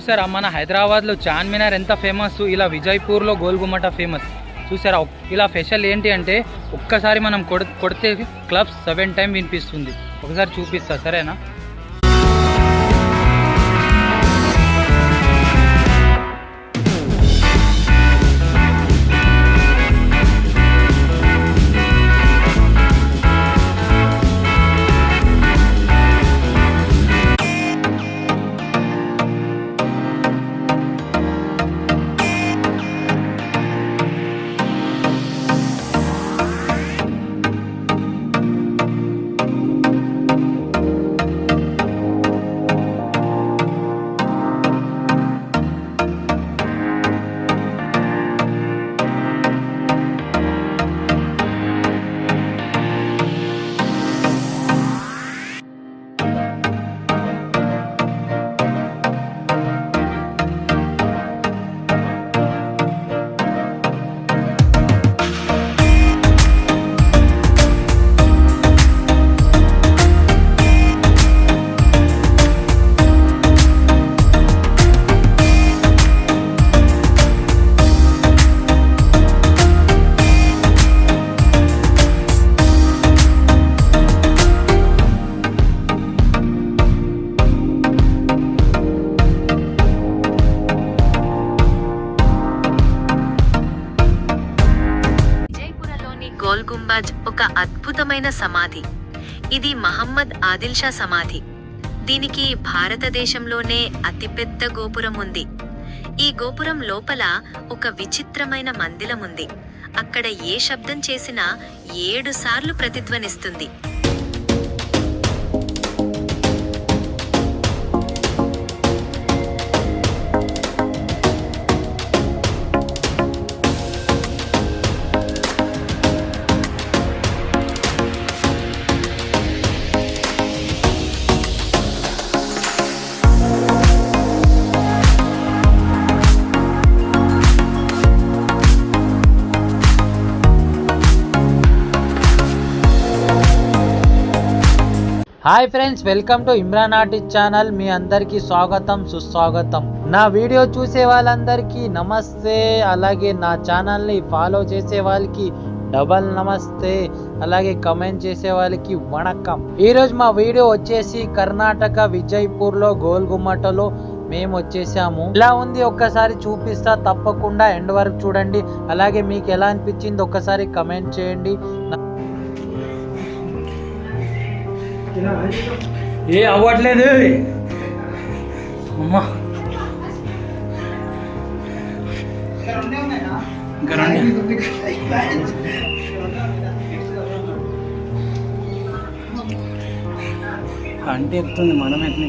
చూసారా? మన హైదరాబాద్లో చార్మినార్ ఎంత ఫేమస్ ఇలా విజయపూర్లో గోల్గుమట ఫేమస్ చూసారా? ఇలా స్పెషల్ ఏంటి అంటే ఒక్కసారి మనం కొడితే క్లబ్స్ సెవెన్ టైం వినిపిస్తుంది. ఒకసారి చూపిస్తా సరేనా? గోల్ ఒక అద్భుతమైన సమాధి. ఇది మహమ్మద్ ఆదిల్షా సమాధి. దీనికి భారతదేశంలోనే అతిపెద్ద గోపురం ఉంది. ఈ గోపురం లోపల ఒక విచిత్రమైన మందిరం ఉంది. అక్కడ ఏ శబ్దం చేసినా ఏడు సార్లు ప్రతిధ్వనిస్తుంది. Hi friends welcome to Imran artist channel. మీ అందరికీ స్వాగతం సుస్వాగతం. నా వీడియో చూసే వాళ్ళందరికీ నమస్తే. అలాగే నా ఛానల్ని ఫాలో చేసే వాళ్ళకి డబల్ నమస్తే. అలాగే కమెంట్ చేసే వాళ్ళకి వణకం. ఈరోజు మా వీడియో వచ్చేసి కర్ణాటక విజయ్పూర్లో గోల్గుమ్మటలో మేము వచ్చేసాము. ఎలా ఉంది? ఒక్కసారి చూపిస్తా. తప్పకుండా ఎండ్ వరకు చూడండి. అలాగే మీకు ఎలా అనిపించింది? ఒక్కసారి కమెంట్ చేయండి. ఏ అవ్వట్లేదు. అమ్మా. ఇంకా రండి. అంటే ఎక్కుతుంది మనం ఎక్కని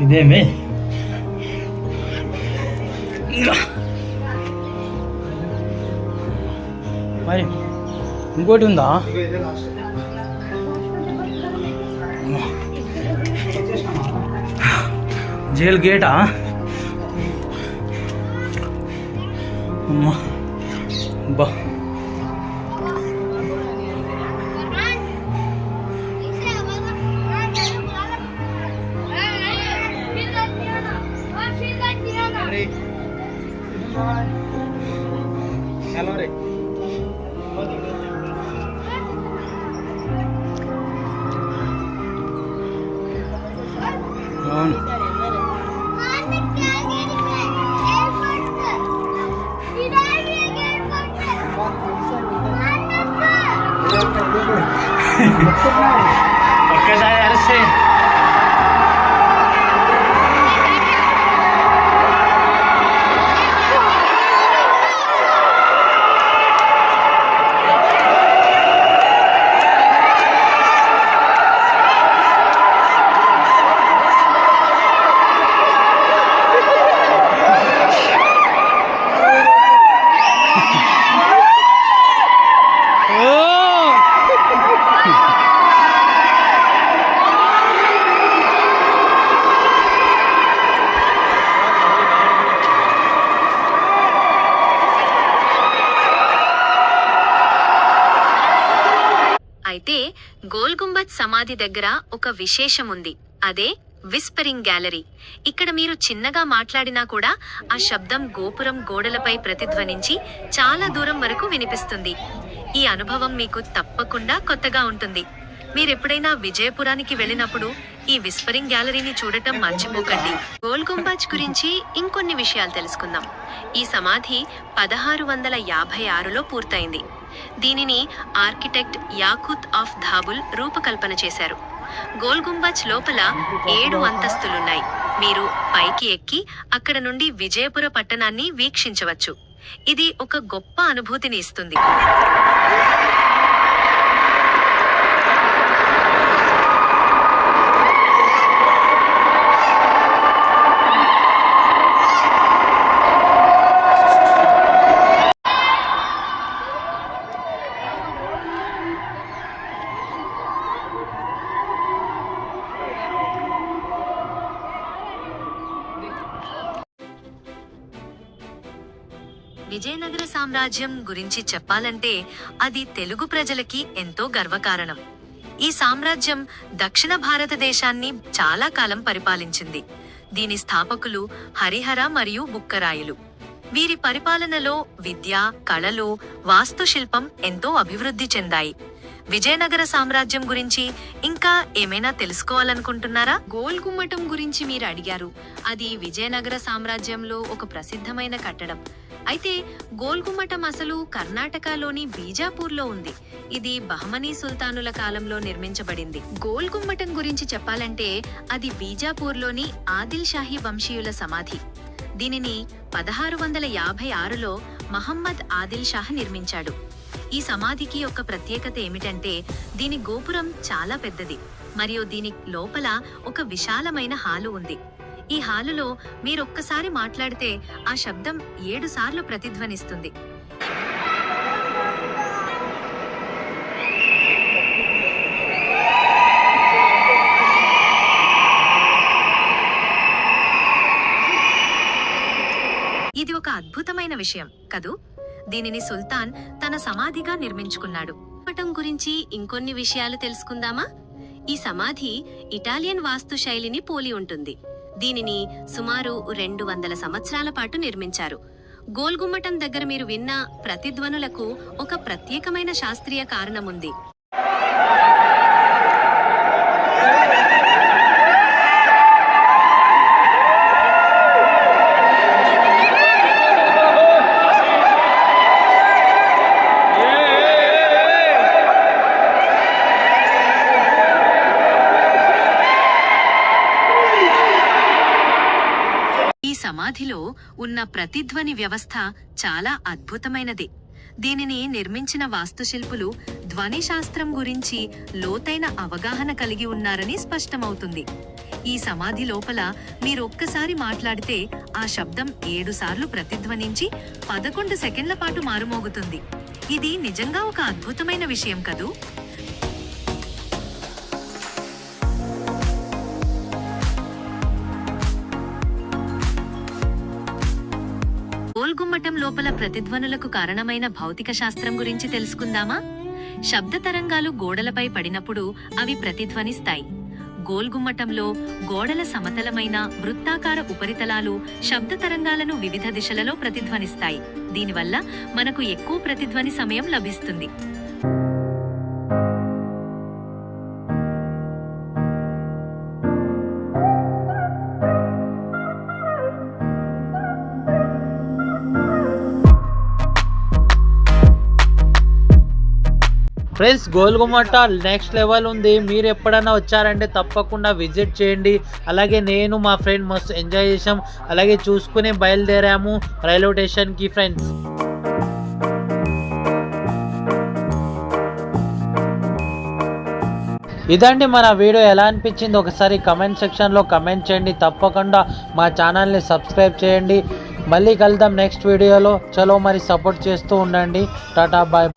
ఇదేమి? మరి ఇంకోటి ఉందా. జైల్ గేటా? అమ్మా. ఒక్కసారి అరిస్తే గోల్ సమాధి దగ్గర ఒక విశేషం ఉంది అదే విస్పరింగ్ గ్యాలరీ. ఇక్కడ మీరు చిన్నగా మాట్లాడినా కూడా ఆ శబ్దం గోపురం గోడలపై ప్రతిధ్వనించి చాలా దూరం వరకు వినిపిస్తుంది. ఈ అనుభవం మీకు తప్పకుండా కొత్తగా ఉంటుంది. మీరెప్పుడైనా విజయపురానికి వెళ్ళినప్పుడు ఈ విస్పరింగ్ గ్యాలరీని చూడటం మర్చిపోకండి. గోల్ గుంబాజ్ గురించి ఇంకొన్ని విషయాలు తెలుసుకుందాం. ఈ సమాధి పదహారు వందల యాభై ఆరులో పూర్తయింది. దీనిని ఆర్కిటెక్ట్ యాకుత్ ఆఫ్ ధాబుల్ రూపకల్పన చేశారు. గోల్ గుంబాజ్ లోపల ఏడు అంతస్తులున్నాయి. మీరు పైకి ఎక్కి అక్కడ నుండి విజయపుర పట్టణాన్ని వీక్షించవచ్చు. ఇది ఒక గొప్ప అనుభూతిని ఇస్తుంది. విజయనగర సామ్రాజ్యం గురించి చెప్పాలంటే అది తెలుగు ప్రజలకి ఎంతో గర్వకారణం. ఈ సామ్రాజ్యం దక్షిణ భారతదేశాన్ని చాలా కాలం పరిపాలించింది. దీని స్థాపకులు హరిహర మరియు బుక్కరాయులు. వీరి పరిపాలనలో విద్య కళలు వాస్తుశిల్పం ఎంతో అభివృద్ధి చెందాయి. విజయనగర సామ్రాజ్యం గురించి ఇంకా ఏమైనా తెలుసుకోవాలనుకుంటున్నారా? గోల్ గుమ్మటం గురించి మీరు అడిగారు. అది విజయనగర సామ్రాజ్యంలో ఒక ప్రసిద్ధమైన కట్టడం. అయితే గోల్గుమ్మటం అసలు కర్ణాటకలోని బీజాపూర్లో ఉంది. ఇది బహమనీ సుల్తానుల కాలంలో నిర్మించబడింది. గోల్గుమ్మటం గురించి చెప్పాలంటే అది బీజాపూర్లోని ఆదిల్షాహీ వంశీయుల సమాధి. దీనిని పదహారు వందల యాభై ఆరులో మహమ్మద్ ఆదిల్ షాహ్ నిర్మించాడు. ఈ సమాధికి ఒక ప్రత్యేకత ఏమిటంటే దీని గోపురం చాలా పెద్దది. మరియు దీని లోపల ఒక విశాలమైన హాలు ఉంది. ఈ హాలులో మీరొక్కసారి మాట్లాడితే ఆ శబ్దం ఏడు సార్లు ప్రతిధ్వనిస్తుంది. ఇది ఒక అద్భుతమైన విషయం కదూ? దీనిని సుల్తాన్ తన సమాధిగా నిర్మించుకున్నాడు. పటం గురించి ఇంకొన్ని విషయాలు తెలుసుకుందామా? ఈ సమాధి ఇటాలియన్ వాస్తు శైలిని పోలి ఉంటుంది. దీనిని సుమారు రెండు వందల సంవత్సరాల పాటు నిర్మించారు. గోల్గుమ్మటం దగ్గర మీరు విన్న ప్రతిధ్వనులకు ఒక ప్రత్యేకమైన శాస్త్రీయ కారణం ఉంది ఈ సమాధిలో ఉన్న ప్రతిధ్వని వ్యవస్థ చాలా అద్భుతమైనది. దీనిని నిర్మించిన వాస్తుశిల్పులు ధ్వనిశాస్త్రం గురించి లోతైన అవగాహన కలిగి ఉన్నారని స్పష్టమవుతుంది. ఈ సమాధి లోపల మీరు ఒక్కసారి మాట్లాడితే ఆ శబ్దం ఏడుసార్లు ప్రతిధ్వనించి పదకొండు సెకండ్ల పాటు మారుమోగుతుంది. ఇది నిజంగా ఒక అద్భుతమైన విషయం కదూ? మఠం లోపల ప్రతిధ్వనులకు కారణమైన భౌతిక శాస్త్రం గురించి తెలుసుకుందామా? శబ్ద తరంగాలు గోడలపై పడినప్పుడు అవి ప్రతిధ్వనిస్తాయి. గోల్గుమ్మటంలో గోడల సమతలమైన వృత్తాకార ఉపరితలాలు శబ్ద తరంగాలను వివిధ దిశలలో ప్రతిధ్వనిస్తాయి. దీనివల్ల మనకు ఎక్కువ ప్రతిధ్వని సమయం లభిస్తుంది. ఫ్రెండ్స్ గోల్గుమట్ట నెక్స్ట్ లెవెల్ ఉంది. మీరు ఎప్పుడైనా వచ్చారంటే తప్పకుండా విజిట్ చేయండి. అలాగే నేను మా ఫ్రెండ్ మస్తు ఎంజాయ్ చేసాం అలాగే చూసుకునే బయలుదేరాము రైల్వే స్టేషన్కి ఫ్రెండ్స్ ఇదండి మన వీడియో. ఎలా అనిపించింది? ఒకసారి కమెంట్ సెక్షన్లో కమెంట్ చేయండి. తప్పకుండా మా ఛానల్ని సబ్స్క్రైబ్ చేయండి. మళ్ళీ కలుద్దాం నెక్స్ట్ వీడియోలో చలో మరి సపోర్ట్ చేస్తూ ఉండండి. టాటా బాయ్